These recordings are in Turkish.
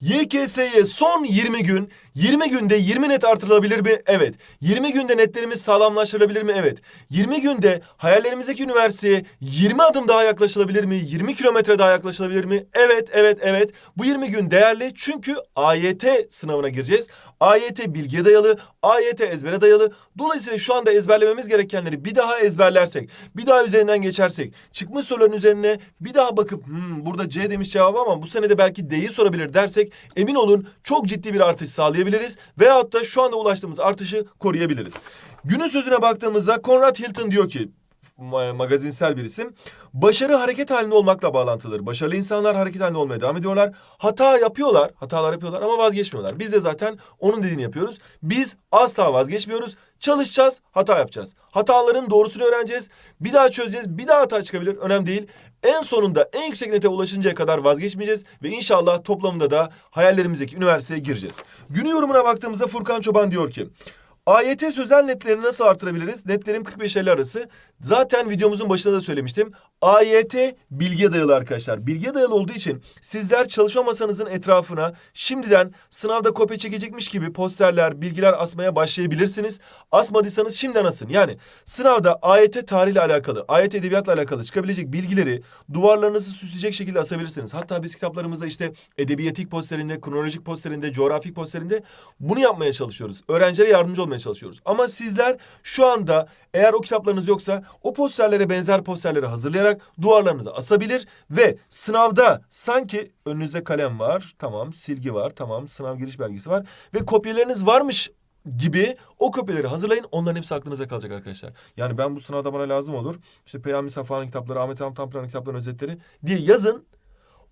YKS'ye son 20 gün, 20 günde 20 net artırılabilir mi? Evet. 20 günde netlerimiz sağlamlaştırılabilir mi? Evet. 20 günde hayallerimizdeki üniversiteye 20 adım daha yaklaşılabilir mi? 20 kilometre daha yaklaşılabilir mi? Evet, evet, evet. Bu 20 gün değerli çünkü AYT sınavına gireceğiz. AYT bilgiye dayalı, AYT ezbere dayalı. Dolayısıyla şu anda ezberlememiz gerekenleri bir daha ezberlersek, bir daha üzerinden geçersek, çıkmış soruların üzerine bir daha bakıp "Hmm, burada C demiş cevabı ama bu sene de belki D'yi sorabilir dersek emin olun çok ciddi bir artış sağlayabiliriz veyahut da şu anda ulaştığımız artışı koruyabiliriz. Günün sözüne baktığımızda Conrad Hilton diyor ki magazinsel bir isim. Başarı hareket halinde olmakla bağlantılıdır. Başarılı insanlar hareket halinde olmaya devam ediyorlar. Hata yapıyorlar, hatalar yapıyorlar ama vazgeçmiyorlar. Biz de zaten onun dediğini yapıyoruz. Biz asla vazgeçmiyoruz. Çalışacağız, hata yapacağız. Hataların doğrusunu öğreneceğiz. Bir daha çözeceğiz, bir daha hata çıkabilir. Önemli değil. En sonunda en yüksek nete ulaşıncaya kadar vazgeçmeyeceğiz ve inşallah toplamında da hayallerimizdeki üniversiteye gireceğiz. Günün yorumuna baktığımızda Furkan Çoban diyor ki AYT sözel netlerini nasıl artırabiliriz? Netlerim 45-50 arası. Zaten videomuzun başında da söylemiştim. AYT bilgiye dayalı arkadaşlar. Bilgiye dayalı olduğu için sizler çalışma masanızın etrafına şimdiden sınavda kopya çekecekmiş gibi posterler, bilgiler asmaya başlayabilirsiniz. Asmadıysanız şimdiden asın. Yani sınavda AYT tarihle alakalı, AYT edebiyatla alakalı çıkabilecek bilgileri duvarlarınızı süsleyecek şekilde asabilirsiniz. Hatta biz kitaplarımızda işte edebiyatik posterinde, kronolojik posterinde, coğrafik posterinde bunu yapmaya çalışıyoruz. Öğrencilere yardımcı olmaya çalışıyoruz. Ama sizler şu anda eğer o kitaplarınız yoksa o posterlere benzer posterleri hazırlayarak duvarlarınıza asabilir ve sınavda sanki önünüzde kalem var, tamam, silgi var, tamam, sınav giriş belgesi var ve kopyalarınız varmış gibi o kopyaları hazırlayın. Onların hepsi aklınıza kalacak arkadaşlar. Yani ben bu sınavda bana lazım olur. İşte Peyami Safa'nın kitapları, Ahmet Hamit Tanpınar'ın kitaplarının özetleri diye yazın.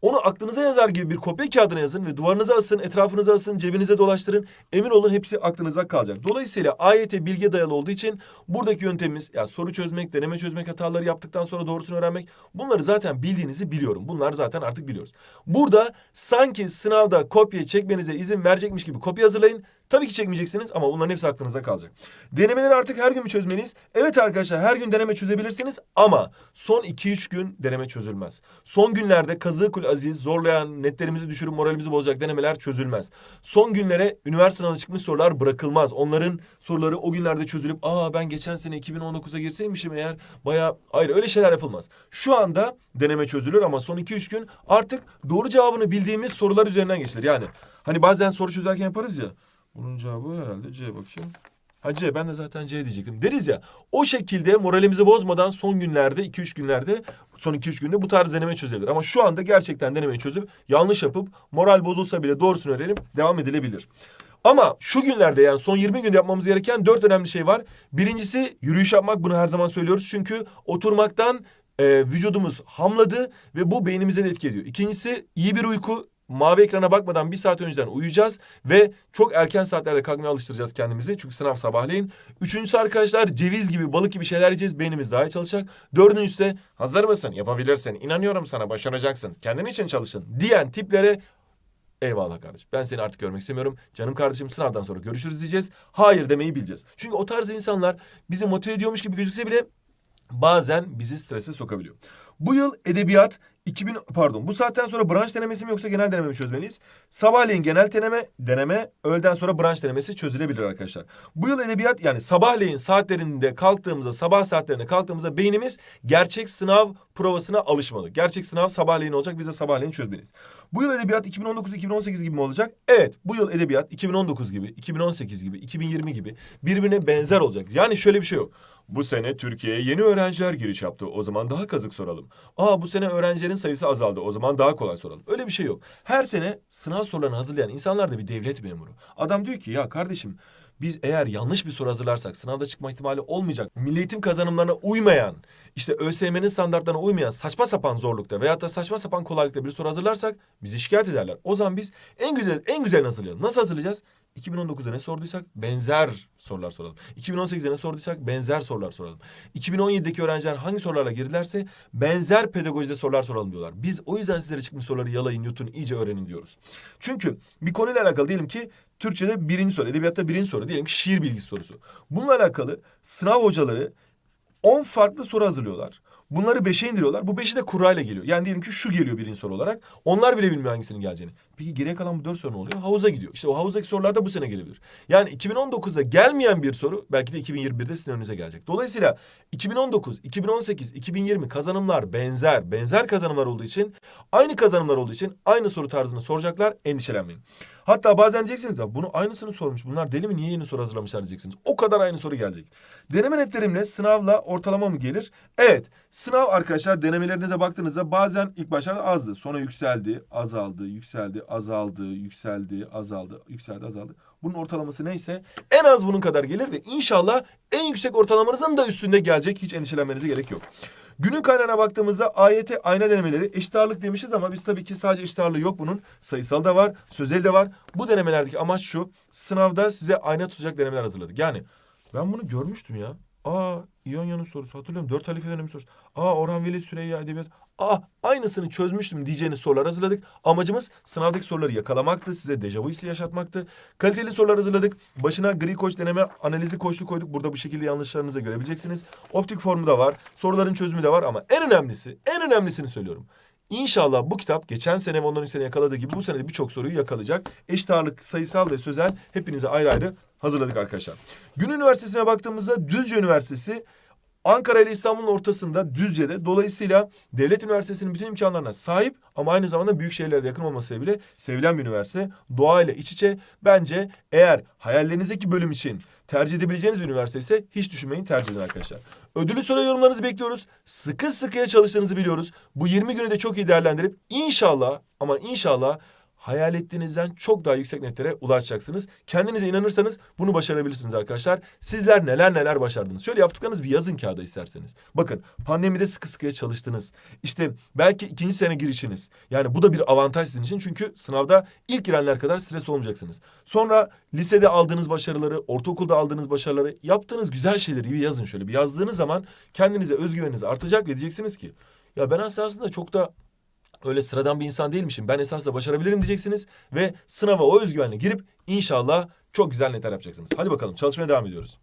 Onu aklınıza yazar gibi bir kopya kağıdına yazın ve duvarınıza asın, etrafınıza asın, cebinize dolaştırın. Emin olun hepsi aklınıza kalacak. Dolayısıyla AYT bilgiye dayalı olduğu için buradaki yöntemimiz ya soru çözmek, deneme çözmek, hataları yaptıktan sonra doğrusunu öğrenmek. Bunları zaten bildiğinizi biliyorum. Bunlar zaten artık biliyoruz. Burada sanki sınavda kopya çekmenize izin verecekmiş gibi kopya hazırlayın. Tabii ki çekmeyeceksiniz ama bunların hepsi aklınıza kalacak. Denemeleri artık her gün mü çözmeniz? Evet arkadaşlar her gün deneme çözebilirsiniz ama son 2-3 gün deneme çözülmez. Son günlerde kazığı kul aziz zorlayan, netlerimizi düşürüp moralimizi bozacak denemeler çözülmez. Son günlere üniversite sınavına çıkmış sorular bırakılmaz. Onların soruları o günlerde çözülüp aa ben geçen sene 2019'a girseymişim eğer bayağı hayır öyle şeyler yapılmaz. Şu anda deneme çözülür ama son 2-3 gün artık doğru cevabını bildiğimiz sorular üzerinden geçilir. Yani hani bazen soru çözerken yaparız ya. Bunun cevabı herhalde C bakayım. Ha ben de zaten C diyecektim. Deriz ya o şekilde moralimizi bozmadan son günlerde 2-3 günlerde son 2-3 günde bu tarz deneme çözebilir. Ama şu anda gerçekten denemeyi çözüp yanlış yapıp moral bozulsa bile doğrusunu öğrenip devam edilebilir. Ama şu günlerde yani son 20 günde yapmamız gereken dört önemli şey var. Birincisi yürüyüş yapmak bunu her zaman söylüyoruz. Çünkü oturmaktan e, vücudumuz hamladı ve bu beynimize de etki ediyor. İkincisi iyi bir uyku. Mavi ekrana bakmadan bir saat önceden uyuyacağız ve çok erken saatlerde kalkmaya alıştıracağız kendimizi. Çünkü sınav sabahleyin. Üçüncüsü arkadaşlar ceviz gibi balık gibi şeyler yiyeceğiz. Beynimiz daha iyi çalışacak. Dördüncüsü de hazır mısın? Yapabilirsin. İnanıyorum sana başaracaksın. Kendin için çalışın diyen tiplere Eyvallah kardeşim. Ben seni artık görmek istemiyorum. Canım kardeşim sınavdan sonra görüşürüz diyeceğiz. Hayır demeyi bileceğiz. Çünkü o tarz insanlar bizi motive ediyormuş gibi gözükse bile bazen bizi strese sokabiliyor. Bu yıl edebiyat 2000 pardon bu saatten sonra branş denemesi mi yoksa genel deneme mi çözmeliyiz? Sabahleyin genel deneme, deneme, öğleden sonra branş denemesi çözülebilir arkadaşlar. Bu yıl edebiyat yani sabahleyin saatlerinde kalktığımızda, sabah saatlerinde kalktığımızda beynimiz gerçek sınav provasına alışmalı. Gerçek sınav sabahleyin olacak, biz de sabahleyin çözmeliyiz. Bu yıl edebiyat 2019-2018 gibi mi olacak? Evet, bu yıl edebiyat 2019 gibi, 2018 gibi, 2020 gibi birbirine benzer olacak. Yani şöyle bir şey yok. Bu sene Türkiye'ye yeni öğrenciler giriş yaptı. O zaman daha kazık soralım. Aa bu sene öğrencilerin sayısı azaldı. O zaman daha kolay soralım. Öyle bir şey yok. Her sene sınav sorularını hazırlayan insanlar da bir devlet memuru. Adam diyor ki ya kardeşim biz eğer yanlış bir soru hazırlarsak sınavda çıkma ihtimali olmayacak. Milli eğitim kazanımlarına uymayan, işte ÖSYM'nin standartlarına uymayan saçma sapan zorlukta veyahut da saçma sapan kolaylıkta bir soru hazırlarsak bizi şikayet ederler. O zaman biz en güzel en güzelini hazırlayalım. Nasıl hazırlayacağız? 2019'da ne sorduysak benzer sorular soralım. 2018'de ne sorduysak benzer sorular soralım. 2017'deki öğrenciler hangi sorularla girdilerse benzer pedagojide sorular soralım diyorlar. Biz o yüzden sizlere çıkmış soruları yalayın, yutun, iyice öğrenin diyoruz. Çünkü bir konuyla alakalı diyelim ki Türkçe'de birinci soru, edebiyatta birinci soru, diyelim ki şiir bilgisi sorusu. Bununla alakalı sınav hocaları 10 farklı soru hazırlıyorlar. Bunları 5'e indiriyorlar. Bu 5'i de kurayla geliyor. Yani diyelim ki şu geliyor birinci soru olarak. Onlar bile bilmiyor hangisinin geleceğini. Peki geriye kalan bu dört soru ne oluyor? Havuza gidiyor. İşte o havuzdaki sorular da bu sene gelebilir. Yani 2019'da gelmeyen bir soru belki de 2021'de sizin önünüze gelecek. Dolayısıyla 2019, 2018, 2020 kazanımlar benzer, benzer kazanımlar olduğu için, aynı kazanımlar olduğu için aynı soru tarzını soracaklar. Endişelenmeyin. Hatta bazen diyeceksiniz ya bunu aynısını sormuş. Bunlar deli mi? Niye yeni soru hazırlamışlar diyeceksiniz. O kadar aynı soru gelecek. Deneme netlerimle sınavla ortalama mı gelir? Evet. Sınav arkadaşlar denemelerinize baktığınızda bazen ilk başlarda azdı. Sonra yükseldi, azaldı, yükseldi, azaldı, yükseldi, azaldı, yükseldi, azaldı. Bunun ortalaması neyse en az bunun kadar gelir ve inşallah en yüksek ortalamanızın da üstünde gelecek. Hiç endişelenmenize gerek yok. Günün kaynağına baktığımızda AYT ayna denemeleri eşit ağırlık demişiz ama biz tabii ki sadece eşit ağırlığı yok bunun. Sayısal da var, sözel de var. Bu denemelerdeki amaç şu. Sınavda size ayna tutacak denemeler hazırladık. Yani ben bunu görmüştüm ya. Aa İonya'nın sorusu hatırlıyorum. Dört halife dönemi sorusu. Aa Orhan Veli Süreyya Edebiyat. Aa aynısını çözmüştüm diyeceğiniz sorular hazırladık. Amacımız sınavdaki soruları yakalamaktı. Size dejavu hissi yaşatmaktı. Kaliteli sorular hazırladık. Başına gri koç deneme analizi koçlu koyduk. Burada bu şekilde yanlışlarınızı görebileceksiniz. Optik formu da var. Soruların çözümü de var ama en önemlisi, en önemlisini söylüyorum. İnşallah bu kitap geçen sene ve ondan önceki sene yakaladığı gibi bu sene de birçok soruyu yakalayacak. Eşit ağırlık, sayısal ve sözel hepinize ayrı ayrı hazırladık arkadaşlar. Gün Üniversitesi'ne baktığımızda Düzce Üniversitesi Ankara ile İstanbul'un ortasında Düzce'de. Dolayısıyla devlet üniversitesinin bütün imkanlarına sahip ama aynı zamanda büyük şehirlere yakın olması sebebiyle sevilen bir üniversite. Doğayla iç içe. Bence eğer hayallerinizdeki bölüm için tercih edebileceğiniz üniversite ise hiç düşünmeyin tercih edin arkadaşlar. Ödülü soru yorumlarınızı bekliyoruz. Sıkı sıkıya çalıştığınızı biliyoruz. Bu 20 günü de çok iyi değerlendirip inşallah ama inşallah hayal ettiğinizden çok daha yüksek netlere ulaşacaksınız. Kendinize inanırsanız bunu başarabilirsiniz arkadaşlar. Sizler neler neler başardınız. Şöyle yaptıklarınızı bir yazın kağıda isterseniz. Bakın pandemide sıkı sıkıya çalıştınız. İşte belki ikinci sene girişiniz. Yani bu da bir avantaj sizin için. Çünkü sınavda ilk girenler kadar stres olmayacaksınız. Sonra lisede aldığınız başarıları, ortaokulda aldığınız başarıları, yaptığınız güzel şeyleri bir yazın şöyle. Bir yazdığınız zaman kendinize özgüveniniz artacak ve diyeceksiniz ki ya ben aslında çok da öyle sıradan bir insan değilmişim. Ben esasla başarabilirim diyeceksiniz ve sınava o özgüvenle girip inşallah çok güzel netler yapacaksınız. Hadi bakalım çalışmaya devam ediyoruz.